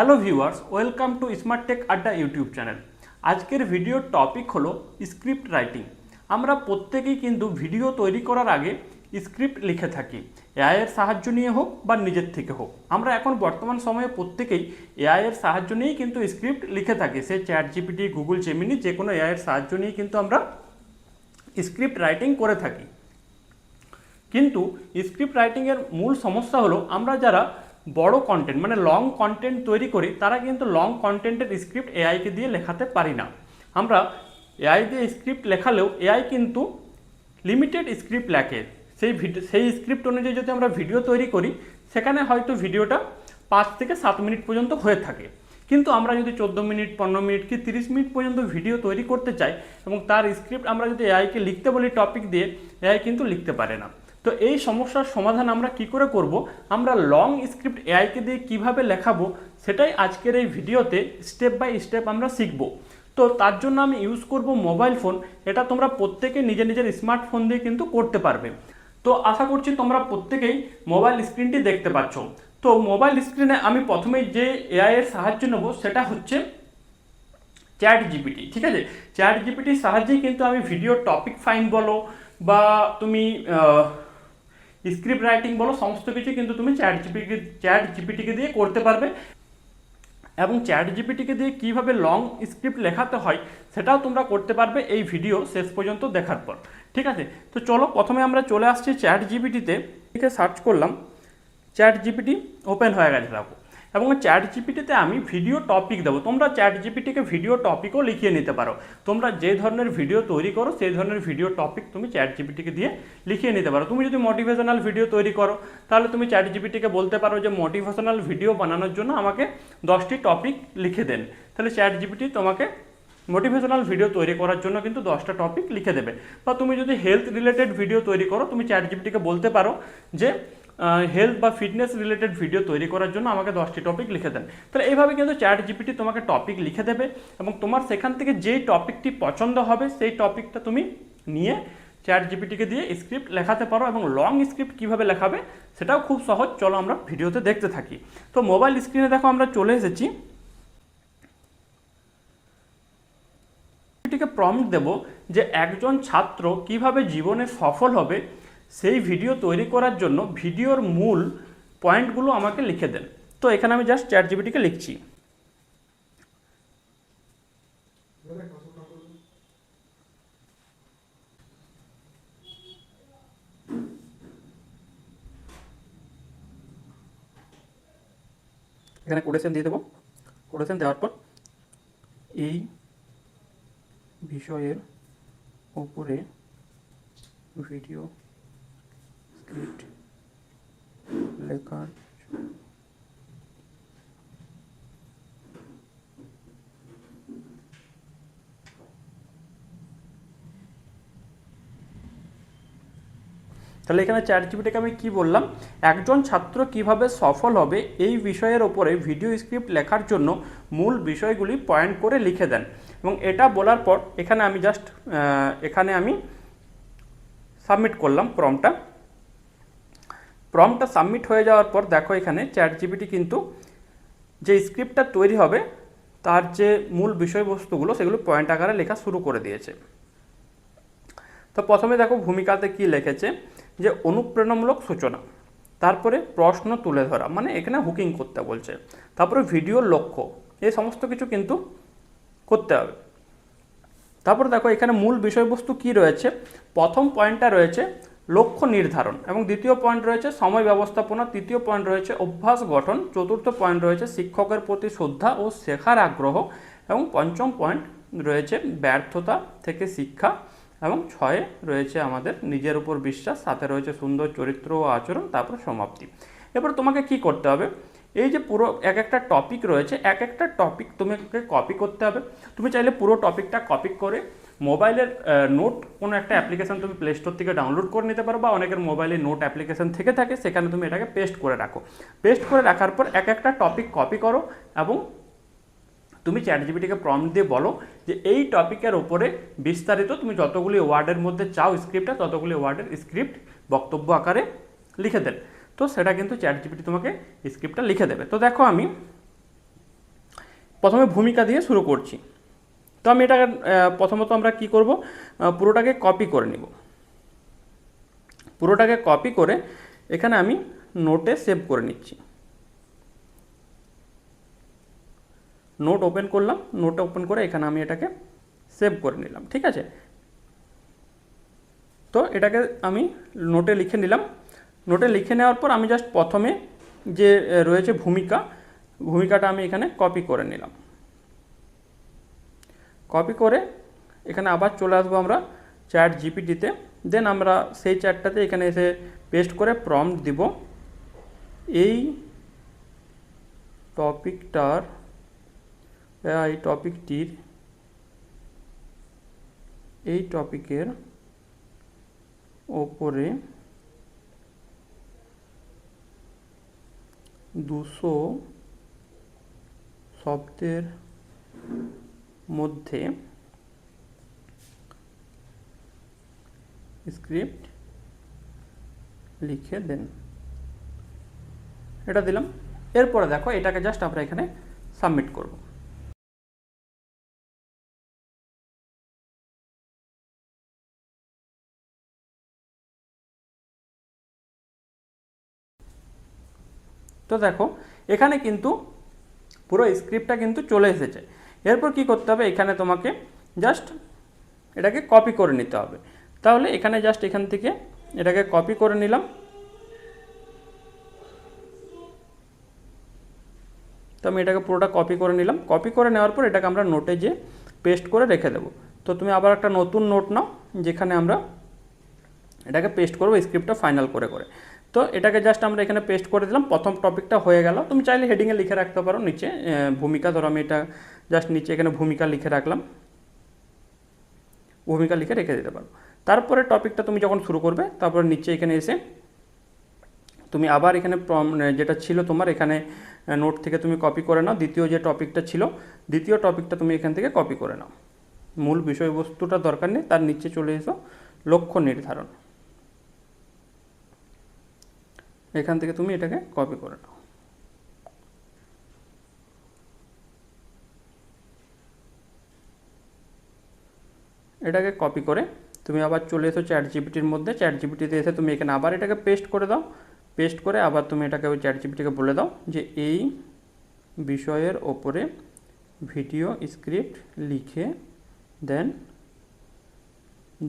Hello viewers welcome to smart tech Adda YouTube channel আজকের ভিডিওর topic হলো script writing আমরা প্রত্যেকেই কিন্তু ভিডিও তৈরি করার আগে স্ক্রিপ্ট লিখে থাকি। এআই এর সাহায্য নিয়ে হোক বা নিজের থেকে হোক। আমরা এখন বর্তমান সময়ে প্রত্যেকেই এআই এর সাহায্য নিয়েই কিন্তু স্ক্রিপ্ট লিখে থাকি। সে চ্যাট জিপিটি গুগল জেমিনি যে কোনো এআই এর সাহায্য নিয়েই কিন্তু আমরা স্ক্রিপ্ট রাইটিং করে থাকি। কিন্তু স্ক্রিপ্ট রাইটিংয়ের মূল সমস্যা হলো আমরা যারা বড় কন্টেন্ট মানে লং কন্টেন্ট তৈরি করি, তারা কিন্তু লং কন্টেন্টের স্ক্রিপ্ট এআইকে দিয়ে লেখাতে পারি না। আমরা এআই দিয়ে স্ক্রিপ্ট লেখালেও এআই কিন্তু লিমিটেড স্ক্রিপ্ট লেখে। সেই ভিডিও সেই স্ক্রিপ্ট অনুযায়ী যদি আমরা ভিডিও তৈরি করি, সেখানে হয়তো ভিডিওটা পাঁচ থেকে সাত মিনিট পর্যন্ত হয়ে থাকে। কিন্তু আমরা যদি চোদ্দ মিনিট, পনেরো মিনিট কি তিরিশ মিনিট পর্যন্ত ভিডিও তৈরি করতে চাই এবং তার স্ক্রিপ্ট আমরা যদি এআইকে লিখতে বলি টপিক দিয়ে এআই কিন্তু লিখতে পারে না। তো এই সমস্যার সমাধান আমরা কি করে করব? আমরা লং স্ক্রিপ্ট এআইকে দিয়ে কীভাবে লেখাবো? সেটাই আজকের এই ভিডিওতে স্টেপ বাই স্টেপ আমরা শিখব। তো তার জন্য আমি ইউজ করব মোবাইল ফোন এটা তোমরা প্রত্যেকে নিজের নিজের স্মার্টফোন দিয়ে কিন্তু করতে পারবে। তো আশা করছি তোমরা প্রত্যেকেই মোবাইল স্ক্রিনটি দেখতে পাচ্ছ। তো মোবাইল স্ক্রিনে আমি প্রথমেই যে এআই এর সাহায্য নেব, সেটা হচ্ছে চ্যাট জিপিটি ঠিক আছে? চ্যাট জিপিটির সাহায্যেই কিন্তু আমি ভিডিও টপিক ফাইন বলো বা তুমি স্ক্রিপ্ট রাইটিং বলো, সমস্ত কিছু কিন্তু তুমি চ্যাট জিপিটি চ্যাট জিপিটিকে দিয়ে করতে পারবে। এবং চ্যাট জিপিটিকে দিয়ে কীভাবে লং স্ক্রিপ্ট লেখাতে হয়, সেটাও তোমরা করতে পারবে এই ভিডিও শেষ পর্যন্ত দেখার পর। ঠিক আছে? তো চলো, প্রথমে আমরা চলে আসছি চ্যাট জিপিটিতে সার্চ করলাম। চ্যাট জিপিটি ওপেন হয়ে গেছে, দেখো। এবং চ্যাট জিপিটিতে আমি ভিডিও টপিক দেবো। তোমরা চ্যাট জিপিটিকে ভিডিও টপিকও লিখিয়ে নিতে পারো। তোমরা যে ধরনের ভিডিও তৈরি করো, সেই ধরনের ভিডিও টপিক তুমি চ্যাট জিপিটিকে দিয়ে লিখিয়ে নিতে পারো। তুমি যদি মোটিভেশনাল ভিডিও তৈরি করো, তাহলে তুমি চ্যাট জিপিটিকে বলতে পারো যে মোটিভেশনাল ভিডিও বানানোর জন্য আমাকে দশটি টপিক লিখে দেন। তাহলে চ্যাট জিপিটি তোমাকে মোটিভেশনাল ভিডিও তৈরি করার জন্য কিন্তু দশটা টপিক লিখে দেবে। বা তুমি যদি হেলথ রিলেটেড ভিডিও তৈরি করো, তুমি চ্যাট জিপিটিকে বলতে পারো যে হেলথ বা ফিটনেস রিলেটেড ভিডিও তৈরি করার জন্য আমাকে দশটি টপিক লিখে দেন। তাহলে এইভাবে কিন্তু চ্যাট জিপিটি তোমাকে টপিক লিখে দেবে এবং তোমার সেখান থেকে যেই টপিকটি পছন্দ হবে, সেই টপিকটা তুমি নিয়ে চ্যাট জিপিটিকে দিয়ে স্ক্রিপ্ট লেখাতে পারো এবং লং স্ক্রিপ্ট কীভাবে লেখাবে সেটাও খুব সহজ। চলো আমরা ভিডিওতে দেখতে থাকি। তো মোবাইল স্ক্রিনে দেখো আমরা চলে এসেছি। প্রম্পট দেব যে একজন ছাত্র কীভাবে জীবনে সফল হবে সেই ভিডিও তৈরি করার জন্য ভিডিওর মূল পয়েন্টগুলো আমাকে লিখে দেন। তো এখানে আমি জাস্ট চ্যাট জিবিটিকে লিখছি। এখানে কোটেশন দিয়ে দেবো। কোটেশন দেওয়ার পর এই বিষয়ের উপরে ভিডিও স্ক্রিপ্ট লেখার তাহলে এখানে চ্যাট জিপিটিকে আমি কি বললাম? একজন ছাত্র কীভাবে সফল হবে এই বিষয়ের ওপরে ভিডিও স্ক্রিপ্ট লেখার জন্য মূল বিষয়গুলি পয়েন্ট করে লিখে দেন। এবং এটা বলার পর এখানে আমি জাস্ট এখানে আমি সাবমিট করলাম প্রমটা প্রমটা সাবমিট হয়ে যাওয়ার পর দেখো এখানে চ্যাট জিপিটি কিন্তু যে স্ক্রিপ্টটা তৈরি হবে, তার যে মূল বিষয়বস্তুগুলো, সেগুলো পয়েন্ট আকারে লেখা শুরু করে দিয়েছে। তো প্রথমে দেখো ভূমিকাতে কি লিখেছে, যে অনুপ্রেরণামূলক সূচনা, তারপরে প্রশ্ন তুলে ধরা মানে এখানে হুকিং করতে বলছে, তারপরে ভিডিওর লক্ষ্য, এই সমস্ত কিছু কিন্তু করতে হবে। তারপরে দেখো এখানে মূল বিষয়বস্তু কি রয়েছে, প্রথম পয়েন্টটা রয়েছে লক্ষ্য নির্ধারণ এবং দ্বিতীয় পয়েন্ট রয়েছে সময় ব্যবস্থাপনা, তৃতীয় পয়েন্ট রয়েছে অভ্যাস গঠন, চতুর্থ পয়েন্ট রয়েছে শিক্ষকের প্রতি শ্রদ্ধা ও শেখার আগ্রহ এবং পঞ্চম পয়েন্ট রয়েছে ব্যর্থতা থেকে শিক্ষা এবং ছয়ে রয়েছে আমাদের নিজের উপর বিশ্বাস, সাথে রয়েছে সুন্দর চরিত্র ও আচরণ, তারপর সমাপ্তি। এবার তোমাকে কি করতে হবে? এই যে পুরো এক একটা টপিক রয়েছে, এক একটা টপিক তোমাকে কপি করতে হবে। তুমি চাইলে পুরো টপিকটা কপি করে মোবাইলের নোট কোনো একটা অ্যাপ্লিকেশন তুমি প্লে স্টোর থেকে ডাউনলোড করে নিতে পারো বা অনেকের মোবাইলে নোট অ্যাপ্লিকেশন থেকে থাকে, সেখানে তুমি এটাকে পেস্ট করে রাখো। পেস্ট করে রাখার পর এক একটা টপিক কপি করো এবং তুমি চ্যাট জিবিটিকে প্রম্পট দিয়ে বলো যে এই টপিকের ওপরে বিস্তারিত তুমি যতগুলি ওয়ার্ডের মধ্যে চাও স্ক্রিপ্টটা ততগুলি ওয়ার্ডের স্ক্রিপ্ট বক্তব্য আকারে লিখে দেন তো সেটা কিন্তু চ্যাট জিপিটি তোমাকে স্ক্রিপ্টটা লিখে দেবে। তো দেখো আমি প্রথমে ভূমিকা দিয়ে শুরু করছি। তো আমি এটাকে প্রথমত আমরা কি করব? পুরোটাকে কপি করে নিব। পুরোটাকে কপি করে এখানে আমি নোটে সেভ করে নিচ্ছি। নোট ওপেন করলাম নোট ওপেন করে এখানে আমি এটাকে সেভ করে নিলাম, ঠিক আছে? তো এটাকে আমি নোটে লিখে নিলাম। নোটে লিখে নেওয়ার পর আমি জাস্ট প্রথমে যে রয়েছে ভূমিকা, ভূমিকাটা আমি এখানে কপি করে নিলাম। কপি করে এখানে আবার চলে আসব আমরা চ্যাট জিপিটিতে দেন আমরা সেই চ্যাটটাতে এখানে এসে পেস্ট করে প্রম্পট দিব। এই টপিকটার এই টপিকটির এই টপিকের ওপরে দুশো শব্দের মধ্যে স্ক্রিপ্ট লিখে দেন। এটা দিলাম। এরপরে দেখো, এটাকে জাস্ট আমরা এখানে সাবমিট করব। তো দেখো, এখানে কিন্তু পুরো স্ক্রিপ্টটা কিন্তু চলে এসেছে। এরপর কি করতে হবে? এখানে তোমাকে জাস্ট এটাকে কপি করে নিতে হবে। তাহলে এখানে জাস্ট এখান থেকে এটাকে কপি করে নিলাম। তো আমি এটাকে পুরোটা কপি করে নিলাম। কপি করে নেওয়ার পর এটাকে আমরা নোটে যে পেস্ট করে রেখে দেবো। তো তুমি আবার একটা নতুন নোট নাও, যেখানে আমরা এটাকে পেস্ট করব স্ক্রিপ্টটা ফাইনাল করে করে। তো এটাকে জাস্ট আমরা এখানে পেস্ট করে দিলাম। প্রথম টপিকটা হয়ে গেল। তুমি চাইলে হেডিংয়ে লিখে রাখতে পারো। নিচে ভূমিকা, ধরো আমি এটা জাস্ট নিচে এখানে ভূমিকা লিখে রাখলাম। ভূমিকা লিখে রেখে দিতে পারো তারপরে টপিকটা তুমি যখন শুরু করবে, তারপরে নিচে এখানে এসে তুমি আবার এখানে যেটা ছিল তোমার এখানে নোট থেকে তুমি কপি করে নাও। দ্বিতীয় যে টপিকটা ছিল, দ্বিতীয় টপিকটা তুমি এখান থেকে কপি করে নাও। মূল বিষয়বস্তুটা দরকার নেই, তার নিচে চলে এসো। লক্ষ্য নির্ধারণ। এখান থেকে তুমি এটাকে কপি করে নাও। এটাকে কপি করে তুমি আবার চলে এসো চ্যাট জিপিটির মধ্যে। চ্যাট জিপিটিতে এসে তুমি এখানে আবার এটাকে পেস্ট করে দাও। পেস্ট করে আবার তুমি এটাকে ওই চ্যাট জিপিটিকে বলে দাও যে এই বিষয়ের ওপরে ভিডিও স্ক্রিপ্ট লিখে দেন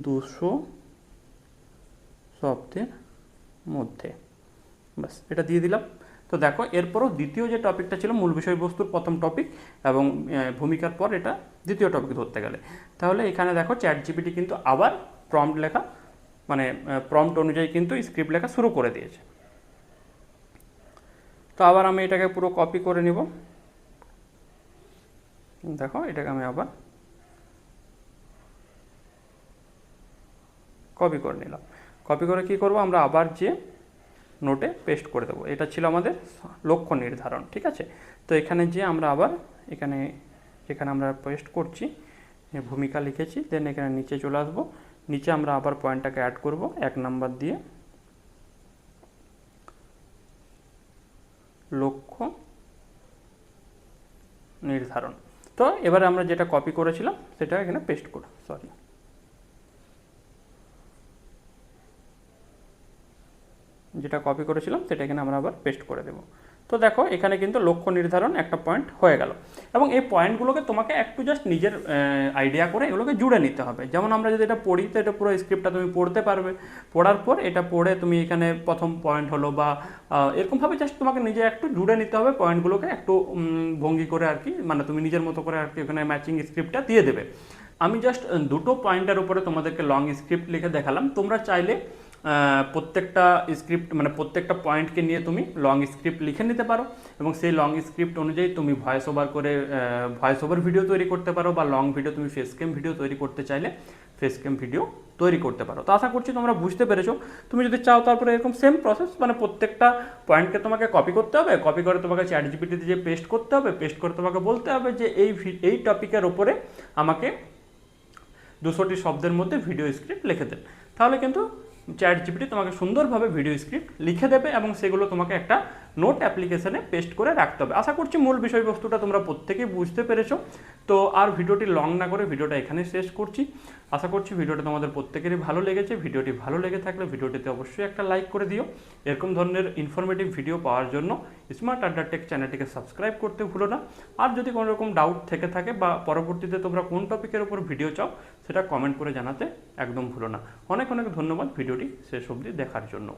দুশো শব্দের মধ্যে। বাস এটা দিয়ে দিলাম। তো দেখো, এরপরও দ্বিতীয় যে টপিকটা ছিল মূল বিষয়বস্তুর প্রথম টপিক এবং ভূমিকার পর এটা দ্বিতীয় টপিক ধরতে গেলে। তাহলে এখানে দেখো চ্যাট জিপিটি কিন্তু আবার প্রম্পট লেখা মানে প্রম্পট অনুযায়ী কিন্তু স্ক্রিপ্ট লেখা শুরু করে দিয়েছে। তো আবার আমি এটাকে পুরো কপি করে নিব। দেখো এটাকে আমি আবার কপি করে নিলাম। কপি করে কি করব? আমরা আবার যে নোটে পেস্ট করে দেবো। এটা ছিল আমাদের লক্ষ্য নির্ধারণ, ঠিক আছে? তো এখানে যে আমরা আবার এখানে যেখানে আমরা পেস্ট করছি ভূমিকা লিখেছি দেন এখানে নিচে চলে আসব। নিচে আমরা আবার পয়েন্টটাকে অ্যাড করব, এক নাম্বার দিয়ে। লক্ষ্য নির্ধারণ। তো এবারে আমরা যেটা কপি করেছিলাম, সেটা এখানে পেস্ট করব সরি যেটা কপি করেছিলাম, সেটা এখানে আমরা আবার পেস্ট করে দেবো। তো দেখো, এখানে কিন্তু লক্ষ্য নির্ধারণ একটা পয়েন্ট হয়ে গেল। এবং এই পয়েন্টগুলোকে তোমাকে একটু জাস্ট নিজের আইডিয়া করে এগুলোকে জুড়ে নিতে হবে। যেমন আমরা যদি এটা পড়ি, তো এটা পুরো স্ক্রিপ্টটা তুমি পড়তে পারবে। পড়ার পর এটা পড়ে তুমি এখানে প্রথম পয়েন্ট হলো বা এরকমভাবে জাস্ট তোমাকে নিজে একটু জুড়ে নিতে হবে পয়েন্টগুলোকে একটু ভঙ্গি করে আর কি। মানে তুমি নিজের মতো করে আর কি ওখানে ম্যাচিং স্ক্রিপ্টটা দিয়ে দেবে। আমি জাস্ট দুটো পয়েন্টের উপরে তোমাদেরকে লং স্ক্রিপ্ট লিখে দেখালাম। তোমরা চাইলে প্রত্যেকটা স্ক্রিপ্ট মানে প্রত্যেকটা পয়েন্টকে নিয়ে তুমি লং স্ক্রিপ্ট লিখে নিতে পারো এবং সেই লং স্ক্রিপ্ট অনুযায়ী তুমি ভয়েস ওভার করে ভয়েস ওভার ভিডিও তৈরি করতে পারো বা লং ভিডিও তুমি ফেস ক্যাম ভিডিও তৈরি করতে চাইলে ফেস ক্যাম ভিডিও তৈরি করতে পারো। তো আশা করছি তোমরা বুঝতে পেরেছ। তুমি যদি চাও তারপরে এরকম সেম প্রসেস মানে প্রত্যেকটা পয়েন্টকে তোমাকে কপি করতে হবে কপি করে তোমাকে চ্যাট জিপিটিতে যে পেস্ট করতে হবে পেস্ট করে তোমাকে বলতে হবে যে এই এই টপিকের ওপরে আমাকে দুশোটি শব্দের মধ্যে ভিডিও স্ক্রিপ্ট লিখে দেন। তাহলে কিন্তু চ্যাট জিপিটি তোমাকে সুন্দরভাবে ভিডিও স্ক্রিপ্ট লিখে দেবে এবং সেগুলো তোমাকে একটা নোট অ্যাপ্লিকেশনে পেস্ট করে রাখতে হবে। আশা করছি মূল বিষয়বস্তুটা তোমরা প্রত্যেকেই বুঝতে পেরেছ। তো আর ভিডিওটি লং না করে ভিডিওটা এখানে শেষ করছি। আশা করছি ভিডিওটা তোমাদের প্রত্যেকেরই ভালো লেগেছে। ভিডিওটি ভালো লেগে থাকলে ভিডিওটিতে অবশ্যই একটা লাইক করে দিও। এরকম ধরনের ইনফরমেটিভ ভিডিও পাওয়ার জন্য স্মার্ট আড্ডা টেক চ্যানেলটিকে সাবস্ক্রাইব করতে ভুলো না। আর যদি কোনো রকম ডাউট থেকে থাকে বা পরবর্তীতে তোমরা কোন টপিকের উপর ভিডিও চাও, সেটা কমেন্ট করে জানাতে একদম ভুলো না। অনেক অনেক ধন্যবাদ ভিডিওটি শেষ অবধি দেখার জন্য।